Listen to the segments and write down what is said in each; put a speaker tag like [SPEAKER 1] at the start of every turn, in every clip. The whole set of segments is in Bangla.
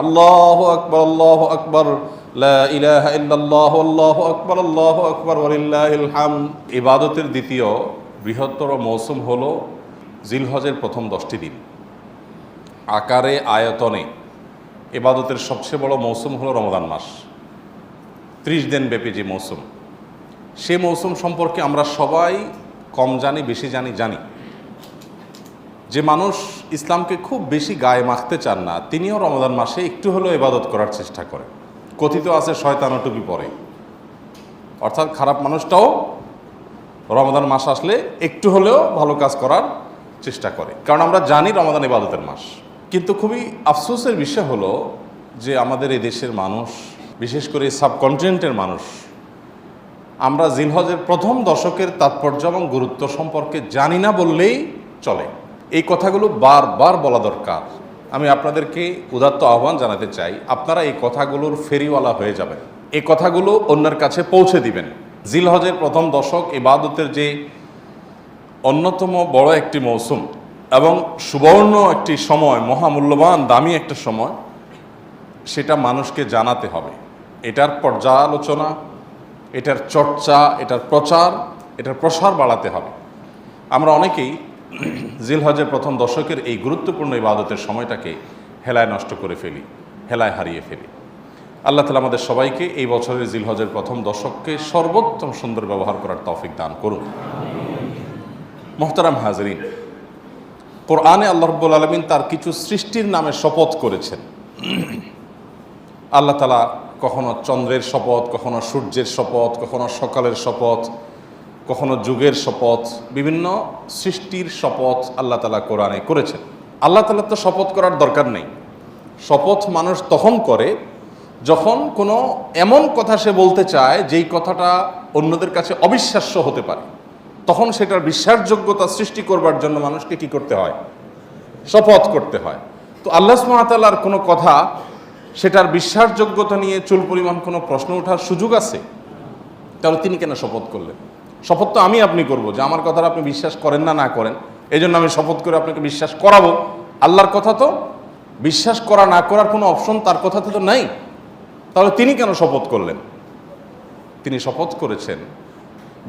[SPEAKER 1] আল্লাহ আকবর আল্লাহ আকবর ইলাহা ইল্লাল্লাহ ইবাদতের দ্বিতীয় বৃহত্তর মৌসুম হল জিলহজের প্রথম দশটি দিন। আকারে, আয়তনে ইবাদতের সবচেয়ে বড় মৌসুম হলো রমদান মাস। ত্রিশ দিন ব্যাপী যে মৌসুম, সে মৌসুম সম্পর্কে আমরা সবাই কম জানি, বেশি জানি জানি। যে মানুষ ইসলামকে খুব বেশি গায়ে মাখতে চান না, তিনিও রমজান মাসে একটু হলেও ইবাদত করার চেষ্টা করে কথিত আছে শয়তানো টুপি পরে। অর্থাৎ খারাপ মানুষটাও রমজান মাস আসলে একটু হলেও ভালো কাজ করার চেষ্টা করে। কারণ আমরা জানি রমজান ইবাদতের মাস। কিন্তু খুবই আফসোসের বিষয় হলো যে আমাদের এই দেশের মানুষ, বিশেষ করে সাবকন্টিনেন্টের মানুষ, আমরা জিলহজের প্রথম দশকের তাৎপর্য এবং গুরুত্ব সম্পর্কে জানি না বললেই চলে। এই কথাগুলো বারবার বলা দরকার। আমি আপনাদেরকে উদাত্ত আহ্বান জানাতে চাই, আপনারা এই কথাগুলোর ফেরিওয়ালা হয়ে যাবেন। এই কথাগুলো অন্যের কাছে পৌঁছে দিবেন। জিলহজের প্রথম দশক ইবাদতের যে অন্যতম বড় একটি মৌসুম এবং সুবর্ণ একটি সময়, মহামূল্যবান, দামি একটা সময়, সেটা মানুষকে জানাতে হবে। এটার পর্যালোচনা, এটার চর্চা, এটার প্রচার, এটার প্রসার বাড়াতে হবে। আমরা অনেকেই জিলহজের প্রথম দশকের এই গুরুত্বপূর্ণ ইবাদতের সময়টাকে হেলায় নষ্ট করে ফেলি, হেলায় হারিয়ে ফেলি। আল্লাহ তালা আমাদের সবাইকে এই বছরের জিলহজের প্রথম দশককে সর্বোত্তম সুন্দর ব্যবহার করার তৌফিক দান করুন। মোহতারাম হাজরিন, কোরআনে আল্লাহ রব্বুল আলমিন তার কিছু সৃষ্টির নামে শপথ করেছেন। আল্লাহ তালা কখনো চন্দ্রের শপথ, কখনো সূর্যের শপথ, কখনো সকালের শপথ কখনো যুগের শপথ, বিভিন্ন সৃষ্টির শপথ আল্লাহ তালা কোরআনে করেছেন। আল্লাহ তালা তো শপথ করার দরকার নেই। শপথ মানুষ তখন করে যখন কোনো এমন কথা সে বলতে চায়, যেই কথাটা অন্যদের কাছে অবিশ্বাস্য হতে পারে। তখন সেটার বিশ্বাসযোগ্যতা সৃষ্টি করবার জন্য মানুষকে কি করতে হয়? শপথ করতে হয়। তো আল্লাহ সুমাতালার কোনো কথা, সেটার বিশ্বাসযোগ্যতা নিয়ে চুল পরিমাণ কোনো প্রশ্ন ওঠার সুযোগ আছে? তাহলে তিনি কেন শপথ করলেন? শপথ তো আমি আপনি করব, যে আমার কথাটা আপনি বিশ্বাস করেন না না করেন। এই জন্য আমি শপথ করে আপনাকে বিশ্বাস করাবো। আল্লাহর কথা তো বিশ্বাস করা, না করার কোনো অপশন তার কথাতে তো নাই। তাহলে তিনি কেন শপথ করলেন? তিনি শপথ করেছেন।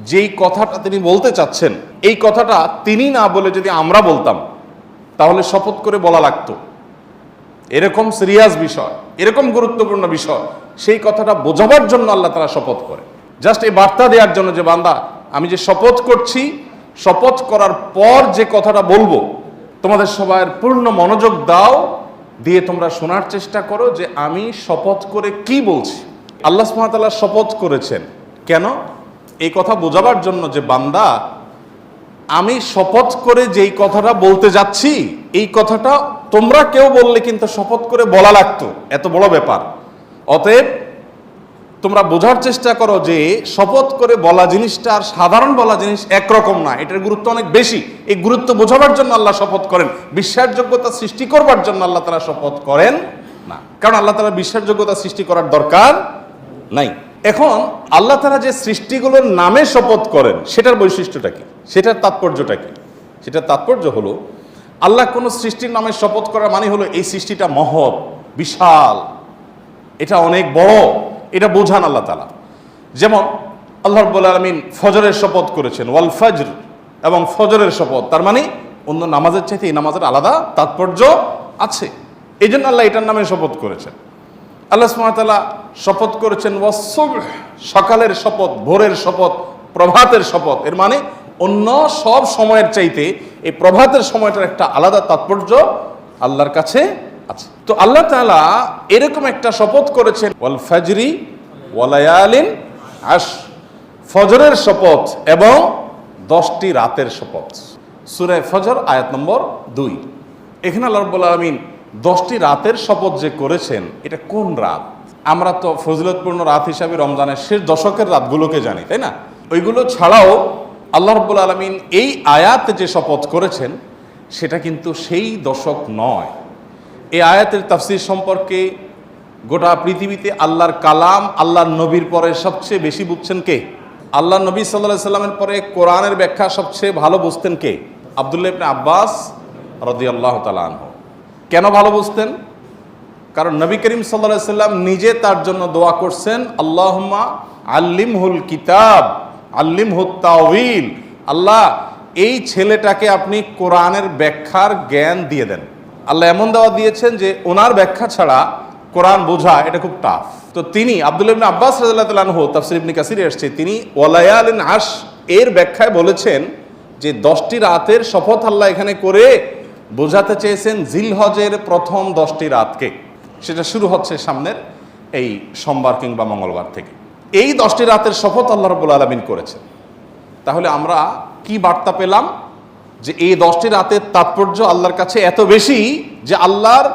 [SPEAKER 1] যেই কথাটা তিনি বলতে চাচ্ছেন, এই কথাটা তিনি না বলে যদি আমরা বলতাম, তাহলে শপথ করে বলা লাগতো। এরকম সিরিয়াস বিষয়, এরকম গুরুত্বপূর্ণ বিষয়, সেই কথাটা বোঝাবার জন্য আল্লাহ তারা শপথ করে। জাস্ট এই বার্তা দেওয়ার জন্য যে বান্দা আমি যে শপথ করছি, শপথ করার পর যে কথাটা বলব, তোমাদের সবার পূর্ণ মনোযোগ দাও, দিয়ে তোমরা শোনার চেষ্টা করো যে আমি শপথ করে কি বলছি। আল্লাহ সুবহানাহু শপথ করেছেন। কেন? এই কথা বোঝাবার জন্য যে বান্দা, আমি শপথ করে যেই কথাটা বলতে যাচ্ছি, এই কথাটা তোমরা কেউ বললে কিন্তু শপথ করে বলা লাগতো। এত বড় ব্যাপার। অতএব তোমরা বোঝার চেষ্টা করো যে শপথ করে বলা জিনিসটা আর সাধারণ বলা জিনিস একরকম না। এটার গুরুত্ব অনেক বেশি। এই গুরুত্ব বোঝাবার জন্য আল্লাহ শপথ করেন। বিশ্বাসযোগ্যতা সৃষ্টি করবার জন্য আল্লাহ তারা শপথ করেন না। কারণ আল্লাহ তারা বিশ্বাসযোগ্যতা সৃষ্টি করার দরকার নাই। এখন আল্লাহ তারা যে সৃষ্টিগুলোর নামে শপথ করেন, সেটার বৈশিষ্ট্যটা কি? সেটার তাৎপর্যটা কি? সেটার তাৎপর্য হলো, আল্লাহ কোনো সৃষ্টির নামে শপথ করার মানে হলো এই সৃষ্টিটা মহৎ, বিশাল। এটা অনেক বড়। এটা বোঝান আল্লাহ তালা যেমন আল্লাহ রব্বুল আলমিন ফজরের শপথ করেছেন, ওয়াল ফজর, এবং ফজরের শপথ, তার মানে অন্য নামাজের চাইতে এই নামাজের আলাদা তাৎপর্য আছে। এই জন্য আল্লাহ এটার নামে শপথ করেছেন। আল্লাহ সুমাতালা শপথ করেছেন ওয়াসুব সকালের শপথ, ভোরের শপথ, প্রভাতের শপথ। এর মানে অন্য সব সময়ের চাইতে এই প্রভাতের সময়টার একটা আলাদা তাৎপর্য আল্লাহর কাছে আছে তো আল্লাহ তাআলা এরকম একটা শপথ করেছেন, ওয়াল ফাজরি ওয়ালায়ালিন আশ, ফজরের শপথ এবং দশটি রাতের শপথ। সুরে ফজর, আয়াত নম্বর দুই। এখানে আল্লাহ রব্বুল আলমিন দশটি রাতের শপথ যে করেছেন, এটা কোন রাত? আমরা তো ফজিলতপূর্ণ রাত হিসাবে রমজানের শেষ দশকের রাতগুলোকে জানি, তাই না? ওইগুলো ছাড়াও আল্লাহ রব্বুল আলমিন এই আয়াতে যে শপথ করেছেন, সেটা কিন্তু সেই দশক নয়। এই আয়াতের তাফসির সম্পর্কে গোটা পৃথিবীতে আল্লাহর কালাম, আল্লাহর নবীর পরে সবচেয়ে বেশি বুঝছেন কে? আল্লাহ নবী সাল্লাহ সাল্লামের পরে কোরআনের ব্যাখ্যা সবচেয়ে ভালো বুঝতেন কে? আবদুল্লাহ ইবনে আব্বাস রদি আল্লাহ তালা কেন ভালো বুঝতেন? কারণ নবী করিম সাল্লা সাল্লাম নিজে তার জন্য দোয়া করছেন আল্লাহমা আল্লিম হুল কিতাব আল্লিমহুল তাওয়িল। আল্লাহ, এই ছেলেটাকে আপনি কোরআনের ব্যাখ্যার জ্ঞান দিয়ে দেন। আল্লাহ এমন দেওয়া দিয়েছেন যে ওনার ব্যাখ্যা ছাড়া কোরআন বোঝা এটা খুব টাফ তো তিনি আব্দুল ইবনে আব্বাস রাদিয়াল্লাহু তাফসির ইবনে কাসিরে আসছে তিনি ওয়ালায়ালিন আশ এর ব্যাখ্যায় বলেছেন যে দশটি রাতের শপথ আল্লাহ এখানে করে বোঝাতে চেয়েছেন জিলহজের প্রথম দশটি রাতকে। সেটা শুরু হচ্ছে সামনের এই সোমবার কিংবা মঙ্গলবার থেকে। এই দশটি রাতের শপথ আল্লাহ রবুল আলমিন করেছেন। তাহলে আমরা কি বার্তা পেলাম? যে এই দশটি রাতের তাৎপর্য আল্লাহর কাছে এত বেশি যে আল্লাহর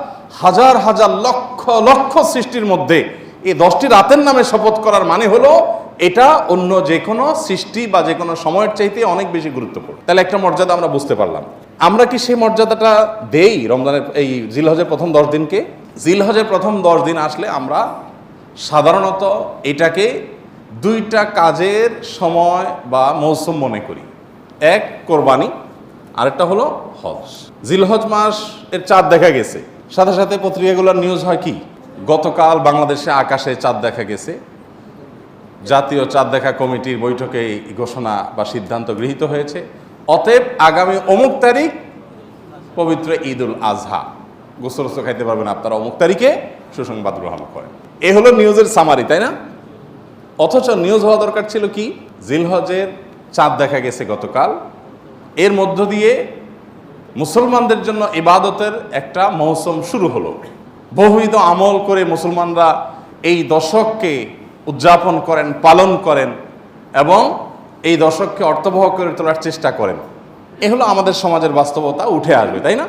[SPEAKER 1] হাজার হাজার লক্ষ লক্ষ সৃষ্টির মধ্যে এই দশটি রাতের নামে শপথ করার মানে হলো এটা অন্য যে কোনো সৃষ্টি বা যে কোনো সময়ের চাইতে অনেক বেশি গুরুত্বপূর্ণ। তাহলে একটা মর্যাদা আমরা বুঝতে পারলাম। আমরা কি সেই মর্যাদাটা দেই রমজানের এই জিলহজের প্রথম দশ দিনকে? জিলহজের প্রথম দশ দিন আসলে আমরা সাধারণত এটাকে দুইটা কাজের সময় বা মৌসুম মনে করি। এক, কোরবানি আরেকটা হলো হজ। জিলহজ মাস এর চাঁদ দেখা গেছে। সাথে সাথে পত্রিকাগুলোর নিউজ হয় কি? গতকাল বাংলাদেশে আকাশে চাঁদ দেখা গেছে। জাতীয় চাঁদ দেখা কমিটির বৈঠকে ঘোষণা বা সিদ্ধান্ত গৃহীত হয়েছে। অতএব আগামী অমুক তারিখ পবিত্র ঈদ উল আজহা। গোসল খাইতে পারবেন আপনারা। অমুক তারিখে সুসংবাদ গ্রহণ করেন। এ হলো নিউজের সামারি তাই না? অথচ নিউজ হওয়া দরকার ছিল কি? জিলহজের চাঁদ দেখা গেছে গতকাল। এর মধ্য দিয়ে মুসলমানদের জন্য ইবাদতের একটা মৌসুম শুরু হলো। বহুবিধ আমল করে মুসলমানরা এই দশককে উদযাপন করেন, পালন করেন এবং এই দশককে অর্থবহ করে তোলার চেষ্টা করেন। এ হলো আমাদের সমাজের বাস্তবতা, উঠে আসবে, তাই না?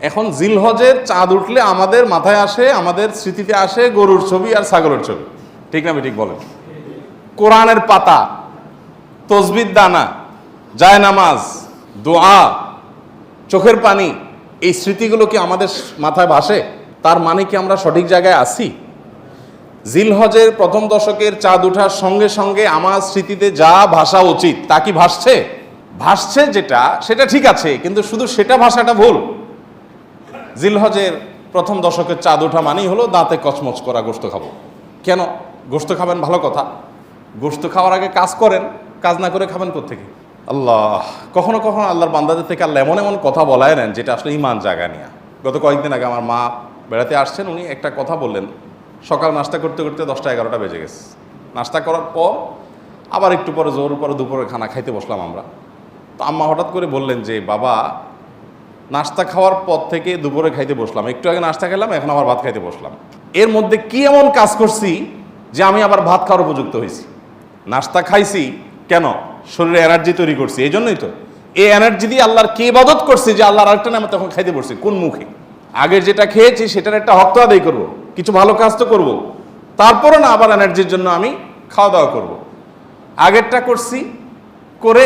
[SPEAKER 1] এখন জিলহজের চাঁদ উঠলে আমাদের মাথায় আসে, আমাদের স্মৃতিতে আসে গরুর ছবি আর ছাগলের ছবি। ঠিক না ঠিক বলেন? কোরআনের পাতা, তসবির দানা, জায়নামাজ দোয়া, চোখের পানি, এই স্মৃতিগুলো কি আমাদের মাথায় ভাসে? তার মানে কি আমরা সঠিক জায়গায় আছি? জিলহজের প্রথম দশকের চাঁদ ওঠার সঙ্গে সঙ্গে আমার স্মৃতিতে যা ভাসা উচিত, তা কি ভাসছে? ভাসছে যেটা, সেটা ঠিক আছে, কিন্তু শুধু সেটা ভাষাটা ভুল। জিলহজের প্রথম দশকের চাঁদ ওঠা মানেই হলো দাঁতে কচমচ করা গোস্ত খাব। কেন? গোস্ত খাবেন ভালো কথা। গোস্ত খাওয়ার আগে কাজ করেন, কাজ না করে খাবেন কোথেকে আল্লাহ, কখনো কখনো আল্লাহর বান্দাদের থেকে আল্লাহ এমন এমন কথা বলায় নেন যেটা আসলে ইমান জায়গা নিয়ে। গত কয়েকদিন আগে আমার মা বেড়াতে আসছেন, উনি একটা কথা বললেন, সকাল নাস্তা করতে করতে দশটা এগারোটা বেজে গেছে। নাস্তা করার পর আবার একটু পরে জোর পরে দুপুরে খানা খাইতে বসলাম আমরা। তো আম্মা হঠাৎ করে বললেন যে, বাবা, নাস্তা খাওয়ার পর থেকে দুপুরে খাইতে বসলাম। একটু আগে নাস্তা খেলাম, এখন আবার ভাত খাইতে বসলাম। এর মধ্যে কি এমন কাজ করছি যে আমি আবার ভাত খাওয়ার উপযুক্ত হয়েছি? নাস্তা খাইছি কেন? শরীরে এনার্জি তৈরি করছি, এই জন্যই তো। এই এনার্জি দিয়ে আল্লাহর কে ইবাদত করছে যে আল্লাহর আরেকটা নামে তখন খাইতে পড়ছে কোন মুখে? আগের যেটা খেয়েছি সেটার একটা হক তো আদায় করব। কিছু ভালো কাজ তো করব। তারপরও না আবার এনার্জির জন্য আমি খাওয়া দাওয়া করব। আগেরটা করছি, করে